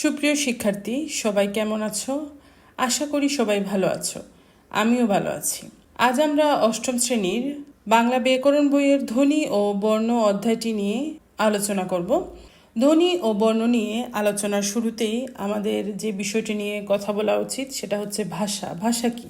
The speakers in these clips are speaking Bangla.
সুপ্রিয় শিক্ষার্থী, সবাই কেমন আছো? আশা করি সবাই ভালো আছো। আমিও ভালো আছি। আজ আমরা অষ্টম শ্রেণির বাংলা ব্যাকরণ বইয়ের ধ্বনি ও বর্ণ অধ্যায়টি নিয়ে আলোচনা করব। ধ্বনি ও বর্ণ নিয়ে আলোচনার শুরুতেই আমাদের যে বিষয়টি নিয়ে কথা বলা উচিত সেটা হচ্ছে ভাষা। ভাষা কি?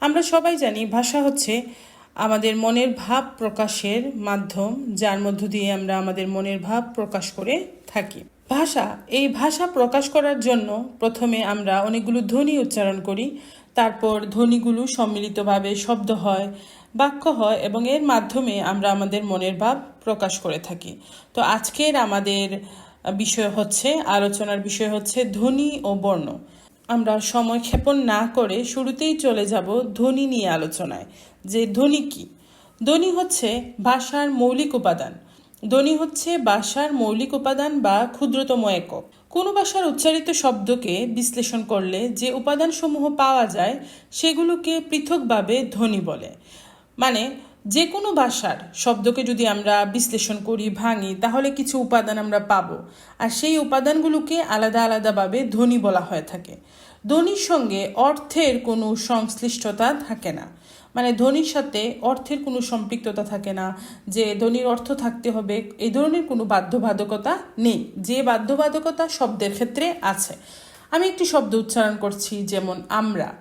আমরা সবাই জানি ভাষা হচ্ছে আমাদের মনের ভাব প্রকাশের মাধ্যম, যার মধ্য দিয়ে আমরা আমাদের মনের ভাব প্রকাশ করে থাকি। ভাষা, এই ভাষা প্রকাশ করার জন্য প্রথমে আমরা অনেকগুলো ধ্বনি উচ্চারণ করি। তারপর ধ্বনিগুলো সম্মিলিতভাবে শব্দ হয়, বাক্য হয় এবং এর মাধ্যমে আমরা আমাদের মনের ভাব প্রকাশ করে থাকি। তো আজকের আমাদের বিষয় হচ্ছে, আলোচনার বিষয় হচ্ছে ধ্বনি ও বর্ণ। আমরা সময় ক্ষেপণ না করে শুরুতেই চলে যাব ধ্বনি নিয়ে আলোচনায়। যে ধ্বনি কি? ধ্বনি হচ্ছে ভাষার মৌলিক উপাদান। ধ্বনি হচ্ছে ভাষার মৌলিক উপাদান বা ক্ষুদ্রতম একক। কোনো ভাষার উচ্চারিত শব্দকে বিশ্লেষণ করলে যে উপাদানসমূহ পাওয়া যায়, সেগুলোকে পৃথকভাবে ধ্বনি বলে। মানে যে কোনো ভাষার শব্দকে যদি আমরা বিশ্লেষণ করি, ভাঙি, তাহলে কিছু উপাদান আমরা পাবো। আর সেই উপাদানগুলোকে আলাদা আলাদাভাবে ধ্বনি বলা হয়ে থাকে। ধ্বনির সঙ্গে অর্থের কোনো সংশ্লিষ্টতা থাকে না। মানে ধ্বনির সাথে অর্থের কোনো সম্পৃক্ততা থাকে না, যে ধ্বনির অর্থ থাকতে হবে, এই ধরনের কোনো বাধ্যবাধকতা নেই। যে বাধ্যবাধকতা শব্দের ক্ষেত্রে আছে। আমি একটি শব্দ উচ্চারণ করছি, যেমন আমরা।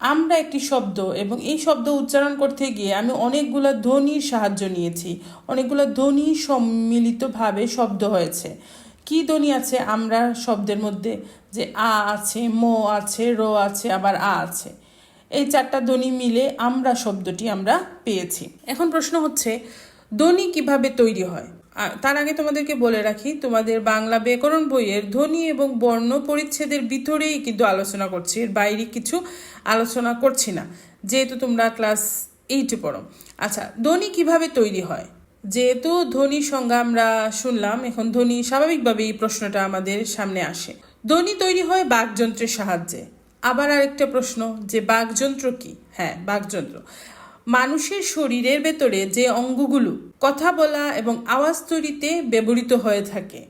আমরা একটি শব্দ এবং এই শব্দ উচ্চারণ করতে গিয়ে আমি অনেকগুলো ধ্বনির সাহায্য নিয়েছি। অনেকগুলো ধ্বনি সম্মিলিতভাবে শব্দ হয়েছে। কি ধ্বনি আছে আমরা শব্দের মধ্যে? যে আ আছে, মো আছে, র আছে, আবার আ আছে। এই চারটা ধ্বনি মিলে আমরা শব্দটি আমরা পেয়েছি। এখন প্রশ্ন হচ্ছে, ধ্বনি কীভাবে তৈরি হয়? তার আগে তোমাদেরকে বলে রাখি, তোমাদের বাংলা ব্যাকরণ বইয়ের ধ্বনি এবং বর্ণ পরিচ্ছেদের ভিতরেই কিন্তু আলোচনা করছি, এর বাইরে কিছু আলোচনা করছি না, যেহেতু তোমরা ক্লাস এইটে পড়ো। আচ্ছা ধ্বনি কীভাবে তৈরি হয়? যেহেতু ধনী সংজ্ঞা আমরা শুনলাম, এখন ধনী স্বাভাবিকভাবে এই প্রশ্নটা আমাদের সামনে আসে। ধ্বনি তৈরি হয় বাঘযন্ত্রের সাহায্যে। আবার আরেকটা প্রশ্ন, যে বাঘযন্ত্র কি? হ্যাঁ বাঘযন্ত্র মানুষের শরীরের ভেতরে যে অঙ্গগুলো কথা বলা এবং আওয়াজ তৈরিতে ব্যবহৃত হয়ে থাকে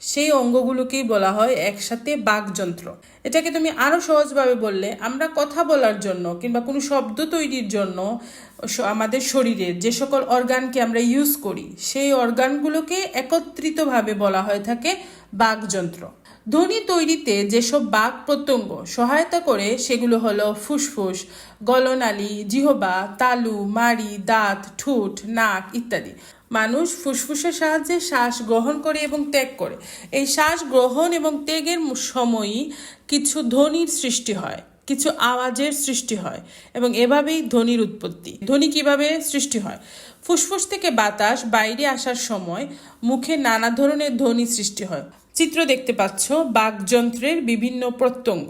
সেই অঙ্গগুলোকেই বলা হয় একসাথে বাঘযন্ত্র এটাকে তুমি আরও সহজভাবে বললে, আমরা কথা বলার জন্য কিংবা কোনো শব্দ তৈরির জন্য আমাদের শরীরের যে সকল অর্গানকে আমরা ইউজ করি, সেই অর্গানগুলোকে একত্রিতভাবে বলা হয়ে থাকে বাকযন্ত্র। ধ্বনি তৈরিতে যেসব বাক প্রত্যঙ্গ সহায়তা করে সেগুলো হলো ফুসফুস, গলনালী, জিহবা, তালু, মাড়ি, দাঁত, ঠোঁট, নাক ইত্যাদি। মানুষ ফুসফুসের সাহায্যে শ্বাস গ্রহণ করে এবং ত্যাগ করে। এই শ্বাস গ্রহণ এবং ত্যাগের সময়ই কিছু ধ্বনির সৃষ্টি হয়। কিছু আওয়াজের সৃষ্টি হয় এবং এভাবেই ধ্বনির উৎপত্তি। ধ্বনি কীভাবে সৃষ্টি হয়? ফুসফুস থেকে বাতাস বাইরে আসার সময় মুখে নানা ধরনের ধ্বনি সৃষ্টি হয়। চিত্র দেখতে পাচ্ছ, বাকযন্ত্রের বিভিন্ন প্রত্যঙ্গ।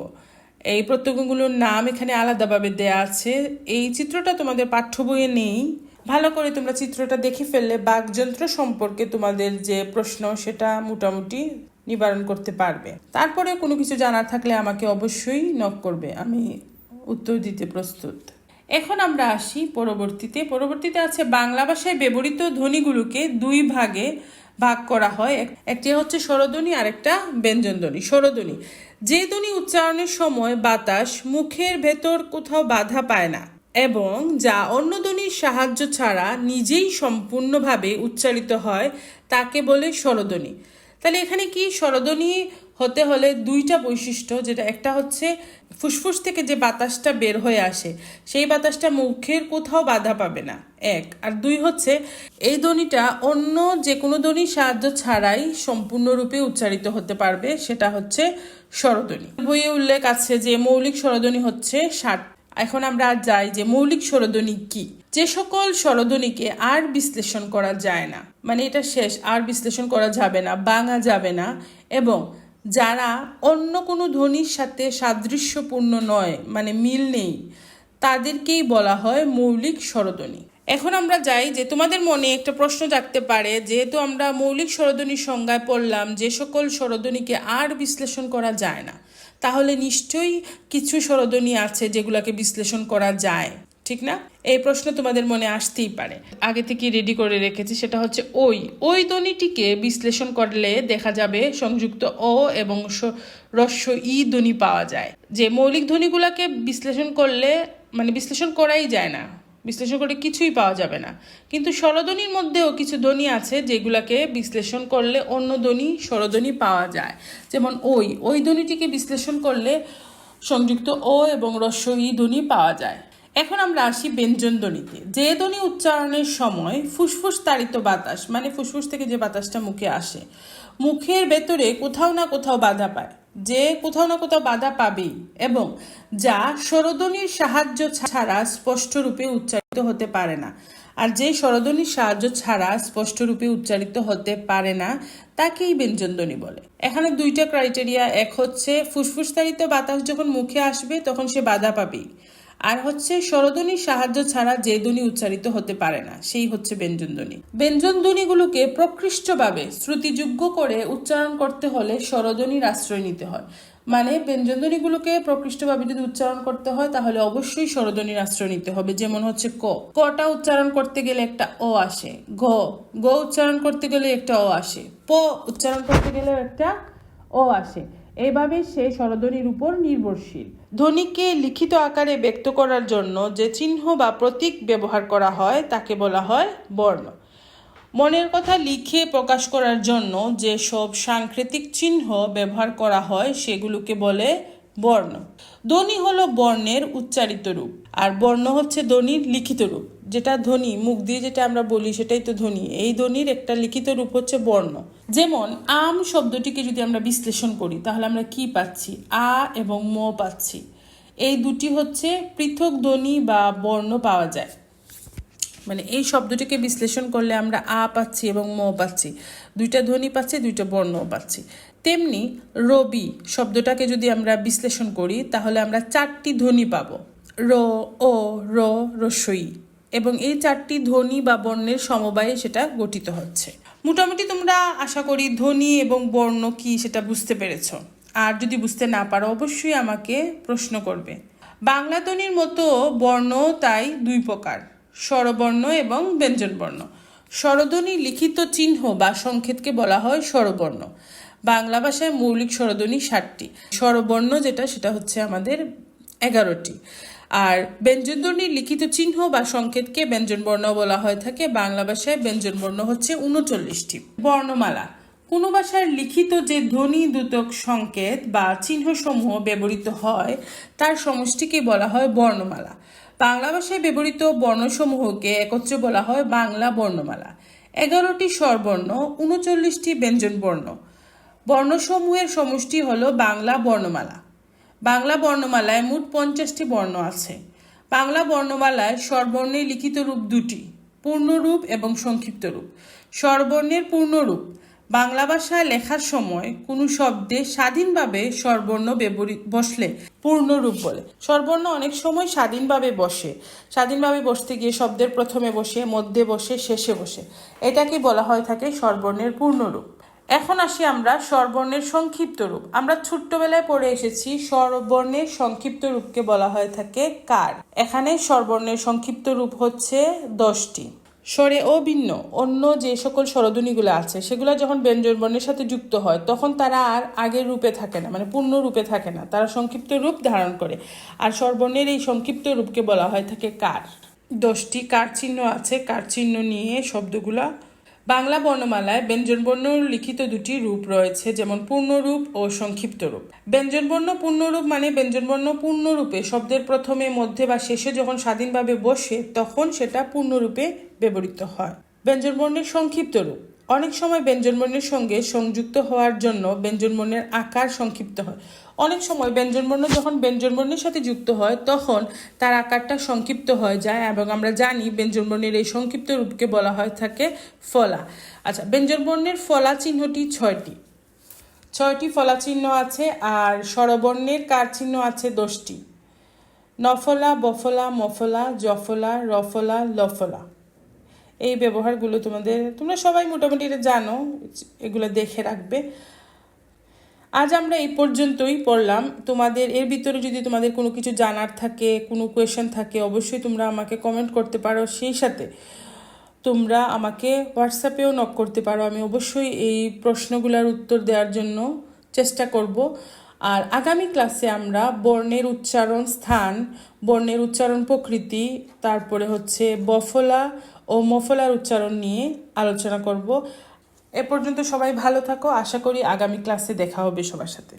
এই প্রত্যঙ্গগুলোর নাম এখানে আলাদাভাবে দেয়া আছে। এই চিত্রটা তোমাদের পাঠ্য বইয়ে নেই। ভালো করে তোমরা চিত্রটা দেখে ফেললে বাকযন্ত্র সম্পর্কে তোমাদের যে প্রশ্ন, সেটা মোটামুটি নিবারণ করতে পারবে। তারপরে কোনো কিছু জানার থাকলে আমাকে অবশ্যই নক করবে। আমি উত্তর দিতে প্রস্তুত। এখন আমরা আসি পরবর্তীতে। পরবর্তীতে আছে বাংলা ভাষায় ব্যবহৃত ধ্বনিগুলোকে দুই ভাগে ভাগ করা হয়। একটি হচ্ছে স্বরধ্বনি আর একটা ব্যঞ্জনধ্বনি। স্বরধ্বনি। যে ধ্বনি উচ্চারণের সময় বাতাস মুখের ভেতর কোথাও বাধা পায় না এবং যা অন্য ধ্বনির সাহায্য ছাড়া নিজেই সম্পূর্ণভাবে উচ্চারিত হয়, তাকে বলে স্বরধ্বনি। তাহলে এখানে কি স্বরধ্বনি হতে হলে দুইটা বৈশিষ্ট্য, যেটা একটা হচ্ছে ফুসফুস থেকে যে বাতাসটা বের হয়ে আসে, সেই বাতাসটা মুখের কোথাও বাধা পাবে না, এক। আর দুই হচ্ছে, এই ধ্বনিটা অন্য যে কোনো ধ্বনির সাহায্য ছাড়াই সম্পূর্ণরূপে উচ্চারিত হতে পারবে, সেটা হচ্ছে স্বরধ্বনি বইয়ে উল্লেখ আছে যে মৌলিক স্বরধ্বনি হচ্ছে ষাট এখন আমরা যাই যে মৌলিক স্বরধ্বনি কি। যে সকল স্বরধ্বনিকে আর বিশ্লেষণ করা যায় না। মানে এটা শেষ, আর বিশ্লেষণ করা যাবে না বাঙা যাবে না। এবং যারা অন্য কোনো ধ্বনির সাথে সাদৃশ্যপূর্ণ নয় মানে মিল নেই, তাদেরকেই বলা হয় মৌলিক স্বরধ্বনি এখন আমরা যাই যে তোমাদের মনে একটা প্রশ্ন জাগতে পারে, যেহেতু আমরা মৌলিক স্বরধ্বনির সংজ্ঞায় পড়লাম যে সকল স্বরধ্বনিকে আর বিশ্লেষণ করা যায় না। তাহলে নিশ্চয়ই কিছু স্বরধ্বনি আছে যেগুলোকে বিশ্লেষণ করা যায়, ঠিক না? এই প্রশ্ন তোমাদের মনে আসতেই পারে। আগে থেকে রেডি করে রেখেছি, সেটা হচ্ছে ওই। ওই ধ্বনিটিকে বিশ্লেষণ করলে দেখা যাবে সংযুক্ত অ এবং রস্য ই ধ্বনি পাওয়া যায়। যে মৌলিক ধ্বনিগুলোকে বিশ্লেষণ করলে মানে বিশ্লেষণ করাই যায় না। বিশ্লেষণ করে কিছুই পাওয়া যাবে না। কিন্তু স্বরধ্বনির মধ্যেও কিছু ধ্বনি আছে যেগুলাকে বিশ্লেষণ করলে অন্য ধ্বনি, স্বরধ্বনি পাওয়া যায়। যেমন ওই ওই ধ্বনিটিকে বিশ্লেষণ করলে সংযুক্ত ও এবং রস্য ই ধ্বনি পাওয়া যায়। এখন আমরা আসি ব্যঞ্জন ধ্বনিতে। যে ধ্বনি উচ্চারণের সময় ফুসফুস তাড়িত বাতাস মানে ফুসফুস থেকে যে বাতাসটা মুখে আসে, মুখের ভেতরে কোথাও না কোথাও বাধা পায়। যে কোথাও না কোথাও বাধা পাবেই এবং যা স্বরধ্বনির সাহায্য ছাড়া স্পষ্টরূপে উচ্চারিত হতে পারে না। আর যে স্বরধ্বনির সাহায্য ছাড়া স্পষ্টরূপে উচ্চারিত হতে পারে না, তাকেই ব্যঞ্জনধ্বনি বলে। এখানে দুইটা ক্রাইটেরিয়া এক হচ্ছে ফুসফুসতারিত বাতাস যখন মুখে আসবে, তখন সে বাধা পাবেই। আর হচ্ছে স্বরধ্বনির সাহায্য ছাড়া যে ধ্বনি উচ্চারিত হতে পারে না, সেই হচ্ছে ব্যঞ্জনধ্বনি ব্যঞ্জনধ্বনিগুলোকে প্রকৃষ্টভাবে শ্রুতিযোগ্য করে উচ্চারণ করতে হলে স্বরধ্বনির আশ্রয় নিতে হয়। মানে ব্যঞ্জনধ্বনিগুলোকে প্রকৃষ্টভাবে যদি উচ্চারণ করতে হয়, তাহলে অবশ্যই স্বরধ্বনির আশ্রয় নিতে হবে। যেমন হচ্ছে ক। কটা উচ্চারণ করতে গেলে একটা অ আসে। ঘ গ উচ্চারণ করতে গেলে একটা অ আসে। প উচ্চারণ করতে গেলে একটা ও আসে। এইভাবে সে স্বরধ্বনির উপর নির্ভরশীল। ধ্বনিকে লিখিত আকারে ব্যক্ত করার জন্য যে চিহ্ন বা প্রতীক ব্যবহার করা হয়, তাকে বলা হয় বর্ণ। মনের কথা লিখে প্রকাশ করার জন্য যে সব সাংকেতিক চিহ্ন ব্যবহার করা হয়, সেগুলোকে বলে বর্ণ। ধ্বনি হলো বর্ণের উচ্চারিত রূপ, আর বর্ণ হচ্ছে ধ্বনির লিখিত রূপ। যেটা ধ্বনি, মুখ দিয়ে যেটা আমরা বলি সেটাই তো ধ্বনি। এই ধ্বনির একটা লিখিত রূপ হচ্ছে বর্ণ। যেমন, আম শব্দটিকে যদি আমরা বিশ্লেষণ করি, তাহলে আমরা কি পাচ্ছি? আ এবং ম পাচ্ছি। এই দুটি হচ্ছে পৃথক ধ্বনি বা বর্ণ পাওয়া যায়। মানে এই শব্দটিকে বিশ্লেষণ করলে আমরা আ পাচ্ছি এবং ম পাচ্ছি। দুইটা ধ্বনি পাচ্ছি, দুইটা বর্ণও পাচ্ছি। তেমনি, রবি শব্দটাকে যদি আমরা বিশ্লেষণ করি, তাহলে আমরা চারটি ধ্বনি পাব। র, ও, র রসই এবং এই চারটি ধ্বনি বা বর্ণের সমবায়ে সেটা গঠিত হচ্ছে। মোটামুটি তোমরা আশা করি ধ্বনি এবং বর্ণ কি সেটা বুঝতে পেরেছ। আর যদি বুঝতে না পারো, অবশ্যই আমাকে প্রশ্ন করবে। বাংলা ধ্বনির মতো বর্ণ তাই দুই প্রকার, স্বরবর্ণ এবং ব্যঞ্জনবর্ণ। স্বরধ্বনি লিখিত চিহ্ন বা সংকেতকে বলা হয় স্বরবর্ণ। বাংলা ভাষায় মৌলিক স্বরধ্বনি ষাটটি। স্বরবর্ণ যেটা, সেটা হচ্ছে আমাদের এগারোটি। আর ব্যঞ্জনধ্বনির লিখিত চিহ্ন বা সংকেতকে ব্যঞ্জনবর্ণ বলা হয়ে থাকে। বাংলা ভাষায় ব্যঞ্জনবর্ণ হচ্ছে উনচল্লিশটি। বর্ণমালা। কোনো ভাষার লিখিত যে ধ্বনি দ্যুতক সংকেত বা চিহ্নসমূহ ব্যবহৃত হয়, তার সমষ্টিকে বলা হয় বর্ণমালা। বাংলা ভাষায় ব্যবহৃত বর্ণসমূহকে একত্রে বলা হয় বাংলা বর্ণমালা। এগারোটি স্বরবর্ণ, উনচল্লিশটি ব্যঞ্জনবর্ণ বর্ণসমূহের সমষ্টি হলো বাংলা বর্ণমালা। বাংলা বর্ণমালায় মোট পঞ্চাশটি বর্ণ আছে। বাংলা বর্ণমালায় স্বরবর্ণের লিখিত রূপ দুটি, পূর্ণরূপ এবং সংক্ষিপ্ত রূপ স্বরবর্ণের পূর্ণরূপ। বাংলা ভাষায় লেখার সময় কোনো শব্দে স্বাধীনভাবে স্বরবর্ণ বসলে পূর্ণরূপ বলে। স্বরবর্ণ অনেক সময় স্বাধীনভাবে বসে। স্বাধীনভাবে বসতে গিয়ে শব্দের প্রথমে বসে, মধ্যে বসে, শেষে বসে। এটাকে বলা হয় থাকে স্বরবর্ণের পূর্ণরূপ। এখন আসি আমরা স্বরবর্ণের সংক্ষিপ্ত রূপ। আমরা ছোট্টবেলায় পড়ে এসেছি, স্বরবর্ণের সংক্ষিপ্ত রূপকে বলা হয়ে থাকে কার। এখানে স্বরবর্ণের সংক্ষিপ্ত রূপ হচ্ছে দশটি। স্বরে ও ভিন্ন অন্য যে সকল স্বরধ্বনিগুলো আছে, সেগুলো যখন ব্যঞ্জন বর্ণের সাথে যুক্ত হয়, তখন তারা আর আগের রূপে থাকে না মানে পূর্ণ রূপে থাকে না। তারা সংক্ষিপ্ত রূপ ধারণ করে। আর স্বরবর্ণের এই সংক্ষিপ্ত রূপকে বলা হয় থাকে কার। দশটি কার চিহ্ন আছে। কার চিহ্ন নিয়ে শব্দগুলা বাংলা বর্ণমালায় ব্যঞ্জনবর্ণ লিখিত দুটি রূপ রয়েছে, যেমন পূর্ণরূপ ও সংক্ষিপ্ত রূপ ব্যঞ্জনবর্ণ পূর্ণরূপ মানে ব্যঞ্জনবর্ণ পূর্ণরূপে শব্দের প্রথমে, মধ্যে বা শেষে যখন স্বাধীনভাবে বসে, তখন সেটা পূর্ণরূপে ব্যবহৃত হয়। ব্যঞ্জনবর্ণের সংক্ষিপ্ত রূপ অনেক সময় ব্যঞ্জনবর্ণের সঙ্গে সংযুক্ত হওয়ার জন্য ব্যঞ্জনবর্ণের আকার সংক্ষিপ্ত হয়। অনেক সময় ব্যঞ্জনবর্ণ যখন ব্যঞ্জনবর্ণের সাথে যুক্ত হয়, তখন তার আকারটা সংক্ষিপ্ত হয়ে যায় এবং আমরা জানি ব্যঞ্জনবর্ণের এই সংক্ষিপ্ত রূপকে বলা হয় থাকে ফলা। আচ্ছা ব্যঞ্জনবর্ণের ফলা চিহ্নটি ছয়টি। ছয়টি ফলা চিহ্ন আছে আর স্বরবর্ণের কার চিহ্ন আছে দশটি। নফলা, বফলা, মফলা, জফলা, রফলা, লফলা। এই ব্যবহারগুলো তোমাদের, তোমরা সবাই মোটামুটি এটা জানো এগুলো দেখে রাখবে। আজ আমরা এই পর্যন্তই পড়লাম। তোমাদের, এর ভিতরে যদি তোমাদের কোনো কিছু জানার থাকে, কোনো কোয়েশ্চেন থাকে, অবশ্যই তোমরা আমাকে কমেন্ট করতে পারো। সেই সাথে তোমরা আমাকে হোয়াটসঅ্যাপেও নক করতে পারো। আমি অবশ্যই এই প্রশ্নগুলোর উত্তর দেওয়ার জন্য চেষ্টা করব। আর আগামী ক্লাসে আমরা বর্ণের উচ্চারণ স্থান, বর্ণের উচ্চারণ প্রকৃতি, তারপরে হচ্ছে বফলা ও মফলার উচ্চারণ নিয়ে আলোচনা করব। এ পর্যন্ত সবাই ভালো থাকো। আশা করি আগামী ক্লাসে দেখা হবে সবার সাথে।